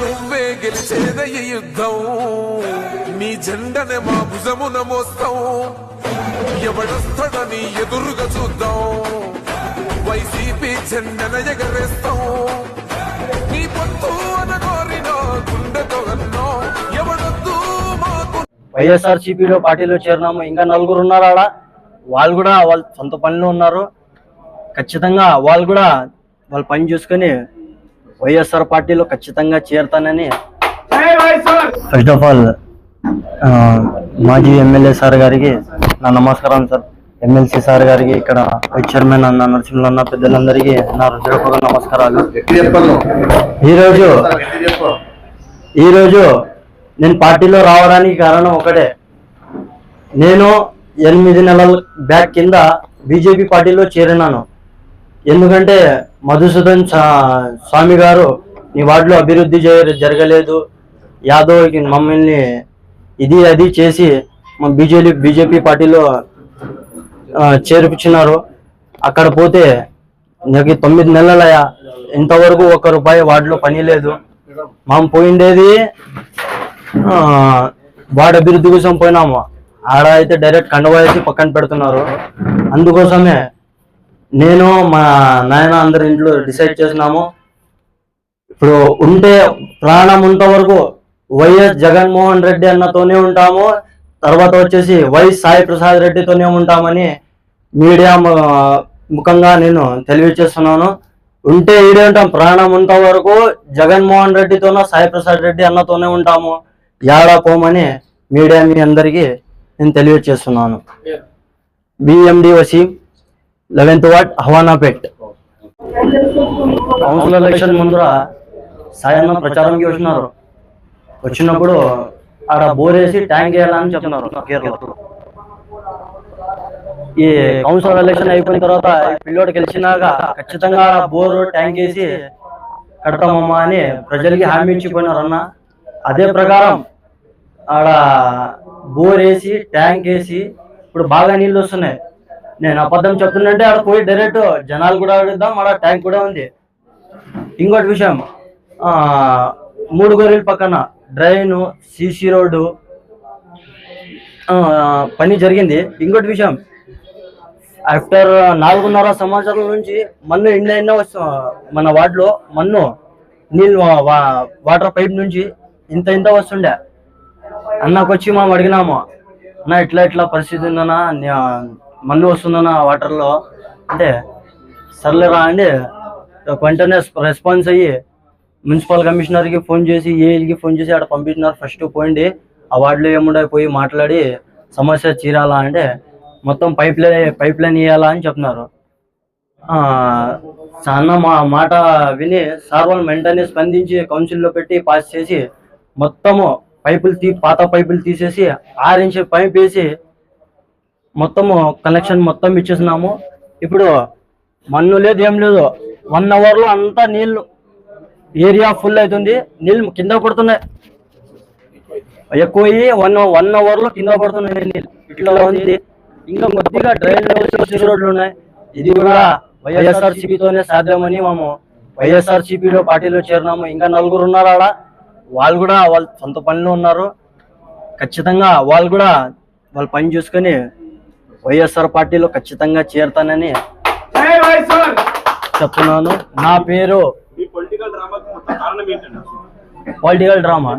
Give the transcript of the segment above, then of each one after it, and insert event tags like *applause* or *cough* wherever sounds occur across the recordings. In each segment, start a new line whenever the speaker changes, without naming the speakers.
నువ్వే గెలిచేద ఈ యుద్ధం. నీ జెండనే మా భుజమున మోస్తాం. ఎవడొస్తాడని ఎదురుగా చూద్దాం. వైసీపీ జెండన ఎగరేస్తాం. నీ పొత్తు అనగోరిన గుండెతో అన్నో. ఎవడొద్దు మాకు
వైఎస్ఆర్ సిపిలో పార్టీలో చేరినాము. ఇంకా నలుగురు ఉన్నారు ఆడ. వాళ్ళు కూడా వాళ్ళ సొంత పనిలో ఉన్నారు. ఖచ్చితంగా వాళ్ళు కూడా వాళ్ళ పని చూసుకొని వైఎస్ఆర్ పార్టీలో ఖచ్చితంగా చేరుతానని ఫస్ట్ ఆఫ్ ఆల్ మాజీ ఎమ్మెల్యే సార్ గారికి నా నమస్కారం సార్. ఎమ్మెల్సీ సార్ గారికి ఇక్కడ వైస్ చైర్మన్ అన్న నరసింహులు అన్న పెద్దలందరికీ నా హృదయపూర్వక నమస్కారాలు. ఈరోజు ఈరోజు నేను పార్టీలో రావడానికి కారణం ఒకటే. నేను ఎనిమిది నెలల బ్యాక్ కింద బీజేపీ పార్టీలో చేరినాను. ఎందుకంటే మధుసూదన్ స్వామి గారు నీ వార్డులో అభివృద్ధి జరగలేదు. యాదవ్ మమ్మల్ని ఇది అది చేసి మా బీజేపీ బీజేపీ పార్టీలో చేర్పించినారు. అక్కడ పోతే నాకు తొమ్మిది నెలలయా ఇంతవరకు ఒక్క రూపాయి వార్డులో పని లేదు. మనం పోయిండేది ఆ, వార్డు అభివృద్ధి కోసం పోయినాము. ఆడ అయితే డైరెక్ట్ కండవా వేసి పక్కన పెడుతున్నారు. అందుకోసమే నేను మా నాయన అందరి ఇంట్లో డిసైడ్ చేసినాము ఇప్పుడు ఉంటే ప్రాణం ఉంత వరకు వైఎస్ జగన్మోహన్ రెడ్డి అన్నతోనే ఉంటాము. తర్వాత వచ్చేసి వై సాయి ప్రసాద్ రెడ్డితోనే ఉంటామని మీడియా ముఖంగా నేను తెలియజేస్తున్నాను ఉంటే ఈడే ఉంటాం. ప్రాణం ఉంత వరకు జగన్మోహన్ రెడ్డితోనో సాయి ప్రసాద్ రెడ్డి అన్నతోనే ఉంటాము. యాడా పోమని మీడియా మీ అందరికీ నేను తెలియజేస్తున్నాను BMD Waseem eleventh ward Havanapet. Council election ముందర సాయన్న ప్రచారంకి వచ్చినారు వచ్చినప్పుడు అక్కడ బోరేసి ట్యాంక్ వేయాలని చెప్తున్నారు కేరళ ఈ కౌన్సిల్ ఎలక్షన్ అయిపోయిన తర్వాత పిల్లోడు గెలిచినాక ఖచ్చితంగా ఆడ బోర్ ట్యాంక్ వేసి కడతామమ్మా అని ప్రజలకి హామీ ఇచ్చిపోయినారు అన్న. అదే ప్రకారం ఆడ బోర్ వేసి ట్యాంక్ వేసి ఇప్పుడు బాగా నీళ్ళు వస్తున్నాయి. నేను అబద్ధం చెప్తుందంటే ఆడ పోయి డైరెక్ట్ జనాలు కూడా అడుగుదాం ఆడ ట్యాంక్ కూడా ఉంది. ఇంకోటి విషయం మూడు గొర్రెల పక్కన డ్రైన్ సీసీ రోడ్డు పని జరిగింది. ఇంకోటి విషయం ఆఫ్టర్ నాలుగున్నర సంవత్సరాల నుంచి మన్ను ఇండ్ల ఎన్నో మన వార్డులో మన్ను నీళ్ళు వా- వాటర్ పైప్ నుంచి ఇంత ఇంత వస్తుండే. అన్నకొచ్చి మనం అడిగినాము అన్న ఇట్లా ఇట్లా పరిస్థితి ఉందన్నా మన్ను వస్తుందన్న వాటర్లో. అంటే సర్లేరా అండి వెంటనే రెస్పాన్స్ అయ్యి మున్సిపల్ కమిషనర్కి ఫోన్ చేసి ఏఈకి ఫోన్ చేసి ఆడ పంపించినారు ఫస్ట్ పోయింది. ఆ వార్డులో ఏముండే పోయి మాట్లాడి సమస్య చీరాలా అంటే మొత్తం పైప్ లైన్ పైప్ లైన్ వేయాలా అని చెప్తున్నారు. ఆ, చాలా మా మాట విని సార్ వాళ్ళు వెంటనే స్పందించి కౌన్సిల్లో పెట్టి పాస్ చేసి మొత్తము పైపులు తీ పాత పైపులు తీసేసి ఆరు పైప్ వేసి మొత్తము కనెక్షన్ మొత్తం ఇచ్చేసినాము. ఇప్పుడు మన్ను లేదు ఏం లేదు. వన్ అవర్లో అంతా నీళ్ళు ఏరియా ఫుల్ అవుతుంది నీళ్ళు కింద పడుతున్నాయి. ఎక్కువ వన్ వన్ అవర్లో కింద పడుతున్నాయి నీళ్ళు. ఇట్లా ఉంది. ఇంకా కొద్దిగా డ్రైన్ రోడ్లు ఉన్నాయి. ఇది కూడా వైఎస్ఆర్ సాధ్యమని మేము వైఎస్ఆర్ పార్టీలో చేరినాము. ఇంకా నలుగురు ఉన్నారు ఆడ. వాళ్ళు కూడా వాళ్ళ సొంత పనిలో ఉన్నారు. ఖచ్చితంగా వాళ్ళు కూడా వాళ్ళ పని చూసుకొని వైఎస్ఆర్ పార్టీలో ఖచ్చితంగా చేరుతానని చెప్తున్నాను. నా పేరు
పొలిటికల్ డ్రామాకి మొత్తం కారణం ఏంటండి
పొలిటికల్ డ్రామా?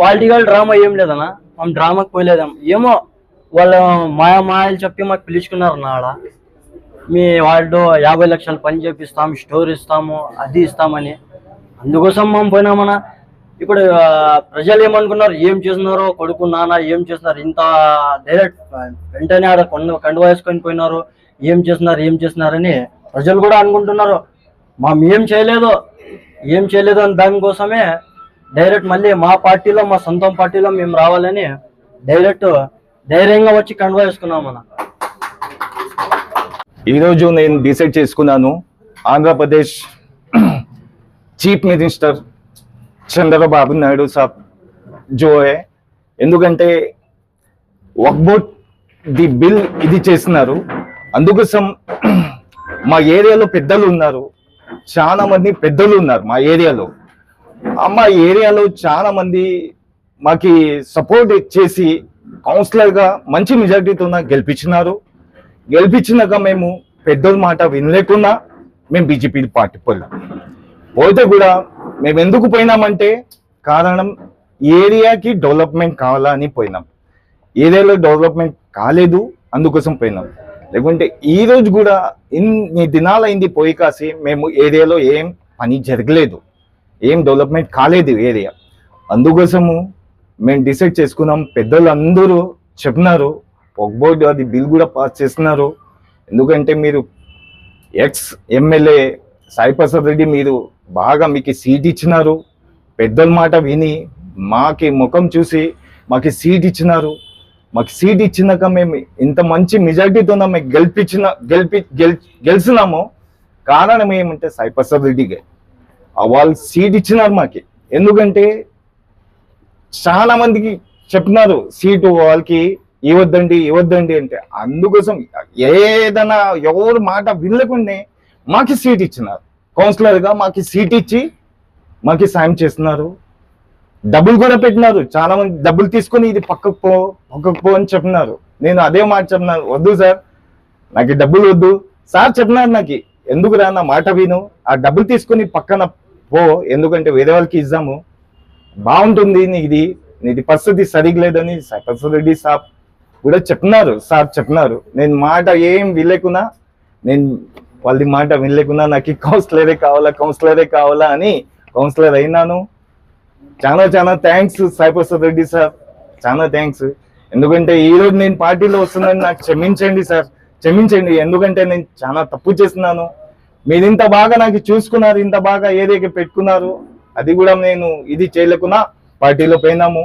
పొలిటికల్ డ్రామా ఏం లేదన్నా. మనం డ్రామాకి పోయలేదాం ఏమో వాళ్ళు మాయ మాయలు చెప్పి మాకు పిలుచుకున్నారు నాడ మీ వాళ్ళు యాభై లక్షలు పని చేపిస్తాం స్టోర్ ఇస్తాము అది ఇస్తామని. అందుకోసం మనం పోయినామన్నా. ఇప్పుడు ప్రజలు ఏమనుకున్నారు? ఏం చేస్తున్నారు? కొడుకు నాన్న ఏం చేస్తున్నారు? ఇంత డైరెక్ట్ వెంటనే ఆడ కొండ కండు వేసుకొని పోయినారు. ఏం చేస్తున్నారు? ఏం చేస్తున్నారని ప్రజలు కూడా అనుకుంటున్నారు. మా ఏం చేయలేదు. ఏం చేయలేదు అని దానికోసమే డైరెక్ట్ మళ్ళీ మా పార్టీలో మా సొంతం పార్టీలో మేము రావాలని డైరెక్ట్ ధైర్యంగా వచ్చి కండువా వేసుకున్నాం మనం
ఈరోజు నేను డిసైడ్ చేసుకున్నాను. ఆంధ్రప్రదేశ్ *clears throat* చీఫ్ మినిస్టర్ చంద్రబాబు నాయుడు సాబ్ జో ఎందుకంటే వక్బోట్ ది బిల్ ఇది చేస్తున్నారు అందుకోసం *clears throat* మా ఏరియాలో పెద్దలు ఉన్నారు. చాలా మంది పెద్దలు ఉన్నారు మా ఏరియాలో. మా ఏరియాలో చాలా మంది మాకి సపోర్ట్ చేసి కౌన్సిలర్గా మంచి మెజార్టీతో గెలిపించినారు. గెలిపించినాక మేము పెద్దల మాట వినలేకున్నా మేము బీజేపీ పార్టీ పోయినాం. పోతే కూడా మేము ఎందుకు పోయినామంటే కారణం ఏరియాకి డెవలప్మెంట్ కావాలా అని పోయినాం. ఏరియాలో డెవలప్మెంట్ కాలేదు అందుకోసం పోయినాం. లేకుంటే ఈ రోజు కూడా ఇన్ని దినాలైంది పోయి కాసి మేము ఏరియాలో ఏం పని జరగలేదు. ఏం డెవలప్మెంట్ కాలేదు ఏరియా. అందుకోసము మేము డిసైడ్ చేసుకున్నాం. పెద్దలు అందరూ చెప్పినారు ఒక అది బిల్ కూడా పాస్ చేస్తున్నారు. ఎందుకంటే మీరు ఎక్స్ ఎమ్మెల్యే సాయి ప్రసాద్ రెడ్డి మీరు బాగా మీకు సీట్ ఇచ్చినారు. పెద్దల మాట విని మాకి ముఖం చూసి మాకు సీట్ ఇచ్చినారు. మాకు సీట్ ఇచ్చినాక మేము ఇంత మంచి మెజార్టీతో మేము గెలిపించిన గెలిపి గెల్ కారణం ఏమంటే సాయిప్రసాద్ రెడ్డిగా ఆ వాళ్ళు సీట్ ఇచ్చినారు మాకి. ఎందుకంటే చాలా మందికి చెప్పినారు సీటు వాళ్ళకి ఇవ్వద్దండి ఇవ్వద్దండి అంటే. అందుకోసం ఏదైనా ఎవరు మాట వినకుండా మాకు సీట్ ఇచ్చినారు. కౌన్సిలర్గా మాకు సీట్ ఇచ్చి మాకు సాయం చేస్తున్నారు. డబ్బులు కూడా పెట్టినారు. చాలా మంది డబ్బులు తీసుకొని ఇది పక్కకు పో పక్కకు పో అని చెప్పినారు. నేను అదే మాట చెప్పినాను. వద్దు సార్ నాకు డబ్బులు వద్దు. సార్ చెప్పినారు నాకు ఎందుకు రా నా మాట విను. ఆ డబ్బులు తీసుకొని పక్కన పో. ఎందుకంటే వేరే వాళ్ళకి ఇద్దాము. బాగుంటుంది నీది నీది పరిస్థితి సరిగ్గా లేదని ప్రసాద్ రెడ్డి సార్ కూడా చెప్పినారు. సార్ చెప్పినారు. నేను మాట ఏం వీలేకున్నా నేను వాళ్ళది మాట వినలేకుండా నాకు కౌన్సిలరే కావాలా కౌన్సిలరే కావాలా అని కౌన్సిలర్ అయినాను. చాలా చాలా థ్యాంక్స్ సాయి ప్రసాద్ రెడ్డి సార్. చాలా థ్యాంక్స్ ఎందుకంటే ఈ రోజు నేను పార్టీలో వస్తున్నాను నాకు క్షమించండి సార్. క్షమించండి ఎందుకంటే నేను చాలా తప్పు చేస్తున్నాను. మీరు ఇంత బాగా నాకు చూసుకున్నారు ఇంత బాగా ఏదైతే పెట్టుకున్నారు అది కూడా నేను ఇది చేయలేకున్నా పార్టీలో పోయినాము.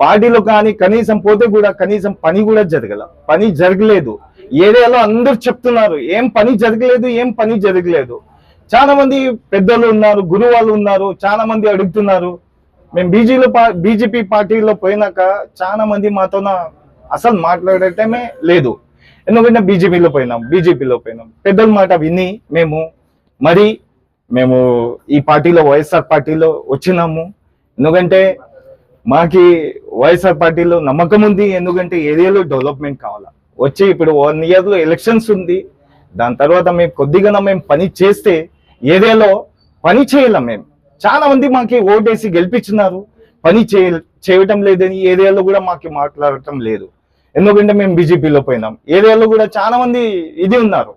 పార్టీలో కానీ కనీసం పోతే కూడా కనీసం పని కూడా జరగల పని జరగలేదు. ఏరియాలో అందరూ చెప్తున్నారు. ఏం పని జరగలేదు ఏం పని జరగలేదు. చాలా మంది పెద్దలు ఉన్నారు గురువాళ్ళు ఉన్నారు చాలా మంది అడుగుతున్నారు. మేము బీజీలో బీజేపీ పార్టీలో పోయినాక చాలా మంది మాతో అసలు మాట్లాడటమే లేదు. ఎందుకంటే బీజేపీలో పోయినాం బీజేపీలో పోయినాం. పెద్దల మాట విని మేము మరి మేము ఈ పార్టీలో వైఎస్ఆర్ పార్టీలో వచ్చినాము. ఎందుకంటే మాకి వైఎస్ఆర్ పార్టీలో నమ్మకం ఉంది. ఎందుకంటే ఏరియాలో డెవలప్మెంట్ కావాలా. వచ్చి ఇప్పుడు వన్ ఇయర్లో ఎలక్షన్స్ ఉంది. దాని తర్వాత మేము కొద్దిగా మేము పని చేస్తే ఏరియాలో పని చేయలేం మేము. చాలా మంది మాకి ఓటేసి గెలిపించినారు. పని చేయ చేయటం లేదని ఏరియాలో కూడా మాకు మాట్లాడటం లేదు. ఎందుకంటే మేము బీజేపీలో పోయినాం. ఏరియాలో కూడా చాలా మంది ఇది ఉన్నారు.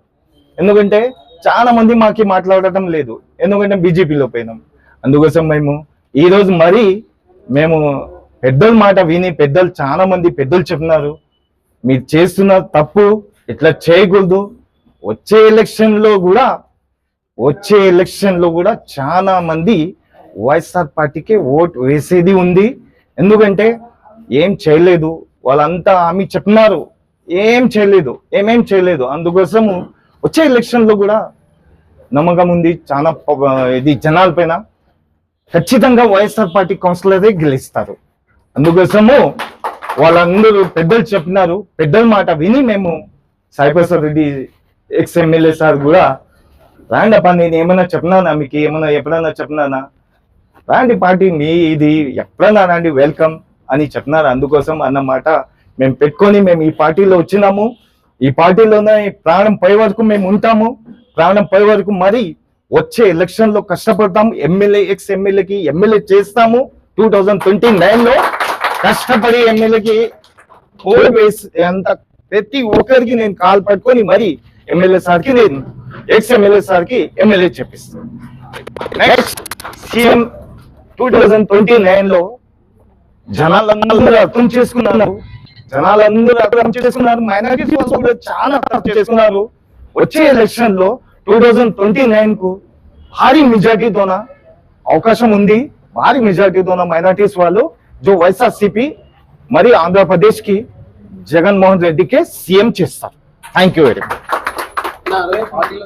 ఎందుకంటే చాలా మంది మాకి మాట్లాడటం లేదు. ఎందుకంటే బీజేపీలో పోయినాం. అందుకోసం మేము ఈరోజు మరీ మేము పెద్దల మాట విని పెద్దలు చాలా మంది పెద్దలు చెప్తున్నారు మీరు చేస్తున్న తప్పు ఇట్లా చేయకూడదు? వచ్చే ఎలక్షన్లో కూడా వచ్చే ఎలక్షన్లో కూడా చాలా మంది వైఎస్ఆర్ పార్టీకి ఓట్ వేసేది ఉంది. ఎందుకంటే ఏం చేయలేదు. వాళ్ళంతా ఆమె చెప్పినారు. ఏం చేయలేదు. ఏమేం చేయలేదు. అందుకోసము వచ్చే ఎలక్షన్లో కూడా నమ్మకం ఉంది. చాలా ఇది జనాల పైన ఖచ్చితంగా వైఎస్ఆర్ పార్టీ కౌన్సిలరే గెలుస్తారు. అందుకోసము వాళ్ళందరూ పెద్దలు చెప్పినారు పెద్దల మాట విని మేము Saiprasad Reddy ex MLA sir కూడా రాండి అప్ప నేను ఏమైనా చెప్పినానా? మీకు ఏమైనా ఎప్పుడైనా చెప్పినానా? రాండి పార్టీ మీ ఇది ఎప్పుడన్నా రాండి వెల్కమ్ అని చెప్పినారు. అందుకోసం అన్నమాట మేము పెట్టుకొని మేము ఈ పార్టీలో వచ్చినాము. ఈ పార్టీలోనే ప్రాణం పై వరకు మేము ఉంటాము. ప్రాణం పై వరకు మరి వచ్చే ఎలక్షన్లో కష్టపడతాము ఎమ్మెల్యే ఎక్స్ ఎమ్మెల్యేకి ఎమ్మెల్యే చేస్తాము. టూ థౌజండ్ ట్వంటీ నైన్లో కష్టపడి ఎమ్మెల్యేకి ఓటు వేసి అంత ప్రతి ఒక్కరికి నేను కాల్ పట్టుకొని మరి ఎమ్మెల్యే సార్కి నేను ఎక్స్ ఎమ్మెల్యే సార్కి MLA చెప్పిస్తాను next CM two thousand twenty నైన్లో జనాలందరూ అర్థం చేసుకున్నారు. జనాలందరూ అర్థం చేసుకున్నారు. మైనారిటీ వాళ్ళు కూడా చాలా అర్థం చేసుకున్నారు. వచ్చే ఎలక్షన్లో టూ థౌజండ్ ట్వంటీ నైన్కు భారీ మెజార్టీతోన అవకాశం ఉంది. భారీ మెజార్టీతోన మైనార్టీస్ వాళ్ళు జో వైఎస్ఆర్సిపి మరి ఆంధ్రప్రదేశ్కి జగన్మోహన్ రెడ్డికే సీఎం చేస్తారు థ్యాంక్ యూ వెరీ మచ్